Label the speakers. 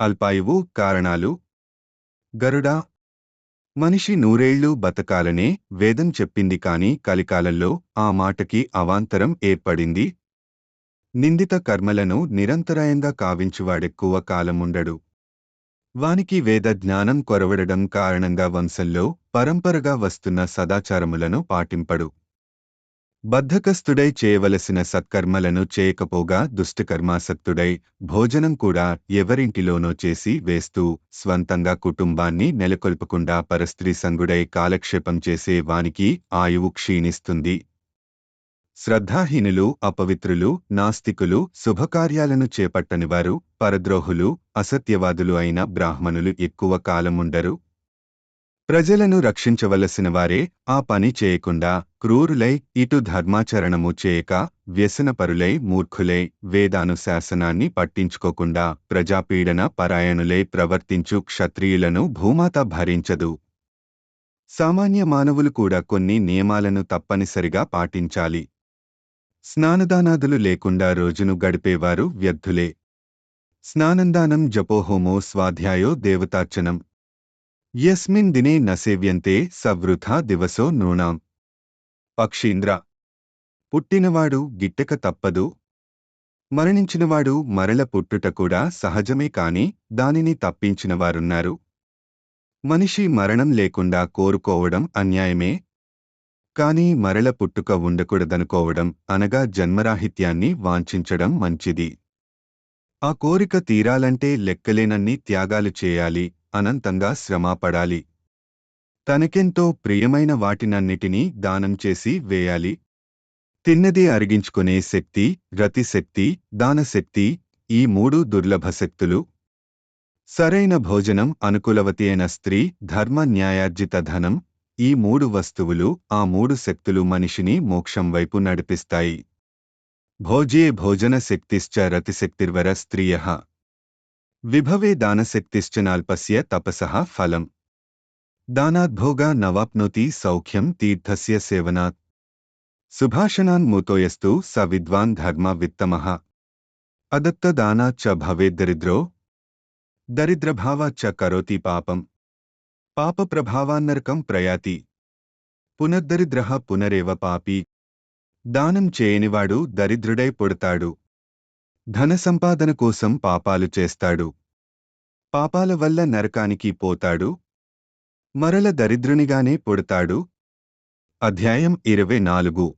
Speaker 1: అల్పాయువు కారణాలు? గరుడా మనిషి నూరేళ్ళు బతకాలనే వేదం చెప్పింది కాని కలికాలంలో ఆ మాటకి అవాంతరం ఏర్పడింది. నిందిత కర్మలను నిరంతరాయంగా కావించువాడెక్కువ కాలముండడు. వానికి వేద జ్ఞానం కొరవడడం కారణంగా వంశంలో పరంపరగా వస్తున్న సదాచారములను పాటింపడు. బద్ధకస్తుడై చేయవలసిన సత్కర్మలను చేయకపోగా దుష్టకర్మాసక్తుడై భోజనం కూడా ఎవరింటిలోనో చేసి వేస్తూ స్వంతంగా కుటుంబాన్ని నెలకొల్పకుండా పరస్త్రీ సంగుడై కాలక్షేపం చేసే వానికి ఆయువు క్షీణిస్తుంది. శ్రద్ధాహీనులు అపవిత్రులు నాస్తికులు శుభకార్యాలను చేపట్టనివారు పరద్రోహులు అసత్యవాదులు అయిన బ్రాహ్మణులు ఎక్కువ కాలముండరు. ప్రజలను రక్షించవలసిన వారే ఆ పని చేయకుండా క్రూరులై ఇటు ధర్మాచరణము చేయక వ్యసనపరులై మూర్ఖులై వేదానుశాసనాన్ని పట్టించుకోకుండా ప్రజాపీడన పరాయణులై ప్రవర్తించు క్షత్రియులను భూమాత భరించదు. సామాన్య మానవులు కూడా కొన్ని నియమాలను తప్పనిసరిగా పాటించాలి. స్నానదానాదులు లేకుండా రోజును గడిపేవారు వ్యర్థులే. స్నానందానం జపోహోమో స్వాధ్యాయో దేవతార్చనం. యస్మిన్ దినే నసేవ్యంతే సవృథా దివసో నృణాం. పక్షీంద్ర పుట్టినవాడు గిట్టక తప్పదు. మరణించినవాడు మరల పుట్టుట కూడా సహజమే కాని దానిని తప్పించినవారున్నారు. మనిషి మరణం లేకుండా కోరుకోవడం అన్యాయమే. కాని మరల పుట్టుక ఉండకూడదనుకోవడం అనగా జన్మరాహిత్యాన్ని వాంఛించడం మంచిది. ఆ కోరిక తీరాలంటే లెక్కలేనన్ని త్యాగాలు చేయాలి అనంతంగా శ్రమపడాలి. తనకెంతో ప్రియమైన వాటినన్నిటినీ దానం చేసి వేయాలి. తిన్నది అరిగించుకునే శక్తి రతిశక్తి దానశక్తి ఈ మూడు దుర్లభ శక్తులు. సరైన భోజనం అనుకూలవతి అయిన స్త్రీ ధర్మ న్యాయార్జిత ధనం ఈ మూడు వస్తువులు ఆ మూడు శక్తులు మనిషిని మోక్షం వైపు నడిపిస్తాయి. భోజే భోజన శక్తిశ్చ రతిశక్తిర్వర స్త్రీయ. విభవే దానశక్తిశ్చ నాల్పస్య తపసః ఫలం. దానాద్భోగా నవాప్నోతి సౌఖ్యం తీర్థస్య సేవనాత్. సుభాషణాన్ మూతోయస్తు స విద్వాన్ ధర్మ విత్తమః. అదత్తదానాచ్చ భవేద్దరిద్రో దరిద్రభావాచ్చ కరోతి పాపం. పాపప్రభావాన్నరకం ప్రయాతి. పునర్దరిద్ర పునరేవ పాపి. దానం చేయనివాడు దరిద్రుడై పుడతాడు. ధన సంపాదన కోసం పాపాలు చేస్తాడు. పాపాల వల్ల నరకానికి పోతాడు. మరల దరిద్రునిగానే పుడతాడు. అధ్యాయం ఇరవై నాలుగు.